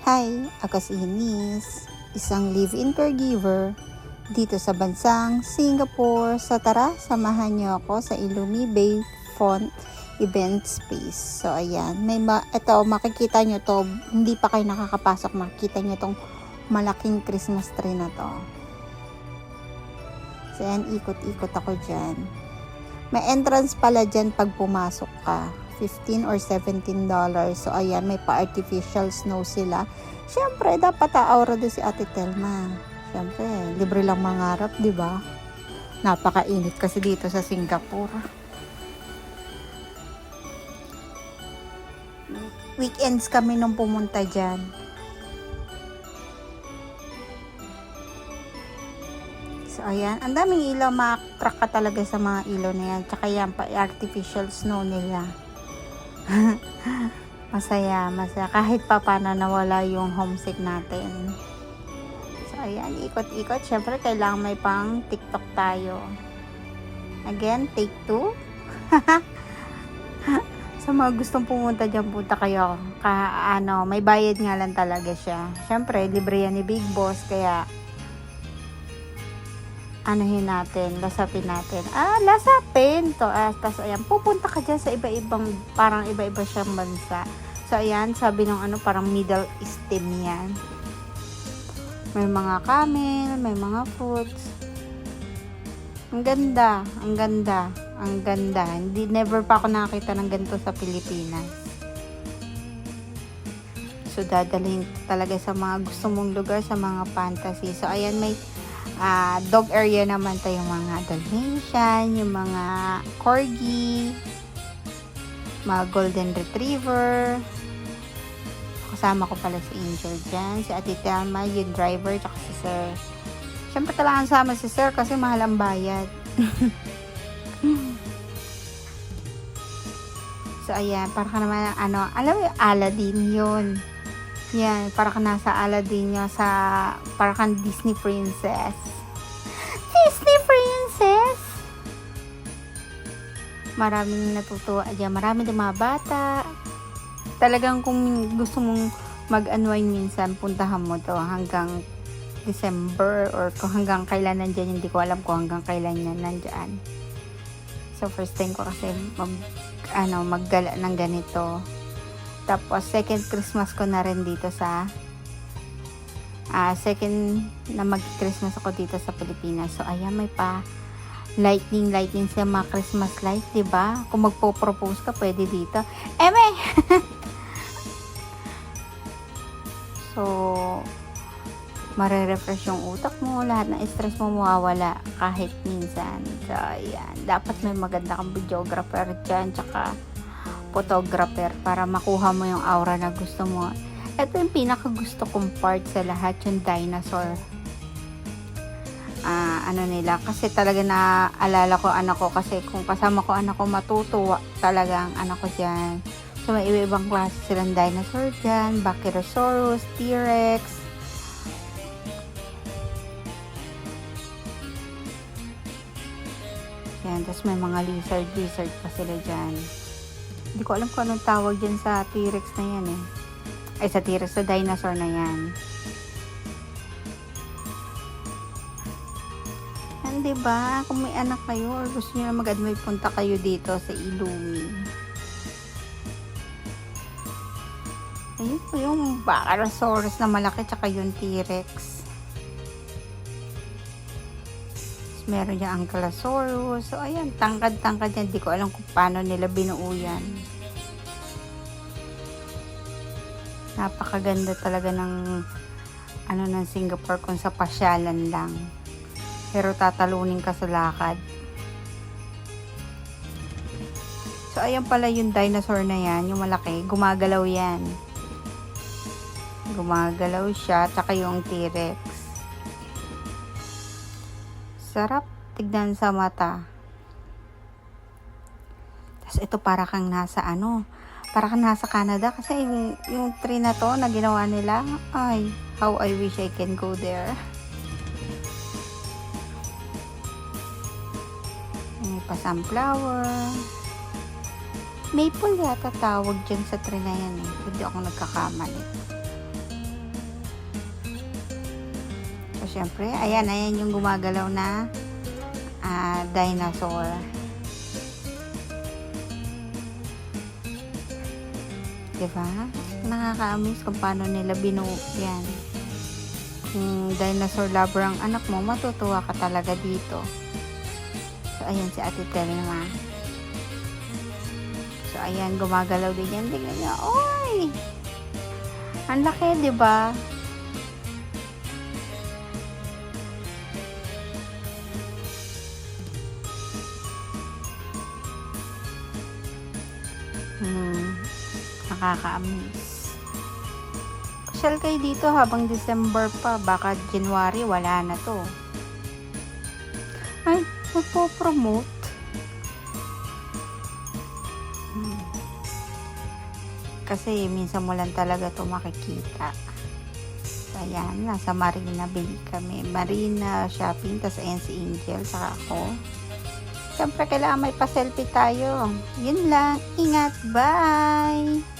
Hi, ako si Eunice, isang live-in caregiver dito sa bansang Singapore. So tara, samahan niyo ako sa Ilumi Bay Font Event Space. So ayan, may ma ito makikita niyo to, hindi pa kayo nakakapasok, makikita niyo tong malaking Christmas tree na to. So ayan, ikot-ikot ako dyan. May entrance pala dyan pag pumasok ka. 15 or 17 dollars. So, ayan, may pa-artificial snow sila. Siyempre, dapat aura din si Ate Telma. Siyempre, libre lang mangarap, di ba? Napakainit kasi dito sa Singapore. Weekends kami nung pumunta dyan. So, ayan. Ang daming ilaw. Matrack ka talaga sa mga ilaw na yan. Tsaka yan pa, artificial snow nila. masaya, masaya. Kahit pa paano nawala yung homesick natin. So, ayan. Ikot-ikot. Siyempre, kailangan may pang TikTok tayo. Again, take two. sa mga gustong pumunta dyan, punta kayo. Ka, ano, may bayad nga lang talaga siya. Siyempre, libre yan ni Big Boss. Kaya, anuhin natin, lasapin natin. Ah, lasapin to. Ah, tas ayan, pupunta ka dyan sa iba-ibang, parang iba-iba siyang bansa. So, ayan, sabi ng ano, parang Middle Eastern yan. May mga camel, may mga fruits. Ang ganda, ang ganda, ang ganda. Hindi, never pa ako nakakita ng ganito sa Pilipinas. So, dadalhin talaga sa mga gusto mong lugar, sa mga fantasy. So, ayan, may Ah, dog area naman to yung mga Dalmatian, yung mga Corgi, mga Golden Retriever. Kasama ko pala si Angel dyan, si Ate Telma, yung driver, tsaka si Sir. Siyempre kailangan sama si Sir kasi mahal ang bayad. so, ayan, para naman, ano, alam mo yung Aladdin yun. Yan, para ka nasa Aladdin niya sa, para kang Disney princess. Disney princess! Maraming natutuwa dyan. Marami din mga bata. Talagang kung gusto mong mag-unwind minsan, puntahan mo to hanggang December or kung hanggang kailan nandyan, hindi ko alam kung hanggang kailan yan nandyan. So, first time ko kasi mag, ano, maggala ng ganito. Tapos, second Christmas ko na rin dito sa ah second na mag-Christmas ako dito sa Pilipinas. So, ayan, may pa lightning, lightning sa mga Christmas lights, di ba? Kung magpo-propose ka, pwede dito. Eme! so, marerefresh yung utak mo, lahat ng stress mo mawawala kahit minsan. So, ayan. Dapat may maganda kang videographer dyan, tsaka photographer para makuha mo yung aura na gusto mo. Ito yung pinaka gusto kong part sa lahat, yung dinosaur. Ah, ano nila, kasi talaga naaalala ko anak ko kasi kung kasama ko anak ko matutuwa talaga ang anak ko dyan. So may iba-ibang klase silang dinosaur dyan, Bachyrosaurus, T-Rex, Yan, tapos may mga lizard, lizard pa sila dyan. Hindi ko alam kung anong tawag dyan sa T-Rex na yan eh. Ay, sa T-Rex, sa dinosaur na yan. Yan, diba? Kung may anak kayo or gusto na mag-admit, punta kayo dito sa Ilumi. Ayun po yung Bachyrosaurus na malaki, tsaka yung T-Rex. Meron niya Ankylosaurus. So, ayan, tangkad-tangkad yan. Di ko alam kung paano nila binuo yan. Napakaganda talaga ng ano ng Singapore kung sa pasyalan lang. Pero tatalunin ka sa lakad. So, ayan pala yung dinosaur na yan, yung malaki. Gumagalaw yan. Gumagalaw siya, tsaka yung T-Rex. Sarap tignan sa mata. Tapos ito para kang nasa ano, para kang nasa Canada kasi yung, yung tree na to na ginawa nila, ay, how I wish I can go there. May pa sunflower. Maple yata tawag dyan sa tree na yan eh. Hindi ako nagkakamali. Syempre, ayan, ayan yung gumagalaw na ah, dinosaur. Diba? Nakaka-amaze kung paano nila binuo yan. Kung dinosaur lover ang anak mo, matutuwa ka talaga dito. So, ayan si Ate Telma. So, ayan, gumagalaw din yan. Tingnan niya, oy! Ang laki, di ba? Hmm, nakaka-amaze. Pasyal kayo dito habang December pa. Baka January, wala na to. Ay, magpo-promote. Hmm. Kasi minsan mo lang talaga to makikita. So, ayan, nasa Marina Bay kami. Marina shopping, tas si Angel, saka ako. Siyempre, kailangan may pa-selfie tayo. Yun lang. Ingat. Bye!